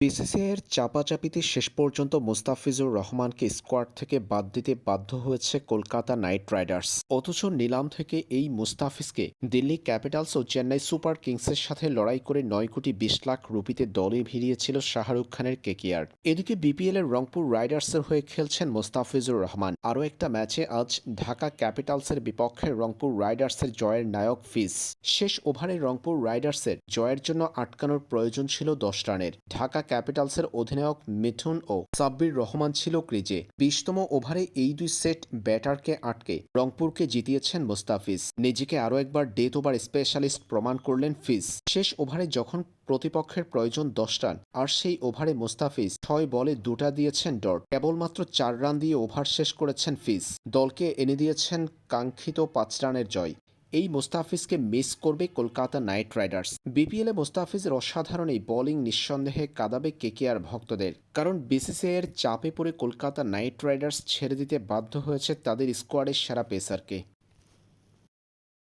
বিসিসিআইয়ের চাপাচাপিতে শেষ পর্যন্ত মুস্তাফিজুর রহমানকে স্কোয়াড থেকে বাদ দিতে বাধ্য হয়েছে কলকাতা নাইট রাইডার্স। অথচ নিলাম থেকে এই মুস্তাফিজকে দিল্লি ক্যাপিটালস ও চেন্নাই সুপার কিংসের সাথে লড়াই করে নয় কোটি বিশ লাখ রুপিতে দলে ভিড়িয়েছিল শাহরুখ খানের কেকিয়ার এদিকে বিপিএল এর রংপুর রাইডার্সের হয়ে খেলছেন মুস্তাফিজুর রহমান। আরও একটা ম্যাচে আজ ঢাকা ক্যাপিটালসের বিপক্ষে রংপুর রাইডার্সের জয়ের নায়ক ফিজ। শেষ ওভারে রংপুর রাইডার্সের জয়ের জন্য আটকানোর প্রয়োজন ছিল দশ রানের। ঢাকা ক্যাপিটালসের অধিনায়ক মিঠুন ও সাব্বির রহমান ছিল ক্রিজে। বিশতম ওভারে এই দুই সেট ব্যাটারকে আটকে রংপুরকে জিতিয়েছেন মোস্তাফিজ। নিজেকে আরও একবার ডেথ ওভার স্পেশালিস্ট প্রমাণ করলেন ফিজ। শেষ ওভারে যখন প্রতিপক্ষের প্রয়োজন দশ রান, আর সেই ওভারে মোস্তাফিজ ছয় বলে দুটা দিয়েছেন ডট। কেবলমাত্র চার রান দিয়ে ওভার শেষ করেছেন ফিজ। দলকে এনে দিয়েছেন কাঙ্ক্ষিত পাঁচ রানের জয়। এই মোস্তাফিজকে মিস করবে কলকাতা নাইট রাইডার্স। বিপিএলে মোস্তাফিজের অসাধারণ এই বোলিং নিঃসন্দেহে কাদাবে কেকেআর ভক্তদের। কারণ বিসিসিআইয়ের চাপে পড়ে কলকাতা নাইট রাইডার্স ছেড়ে দিতে বাধ্য হয়েছে তাদের স্কোয়াডের সেরা পেসারকে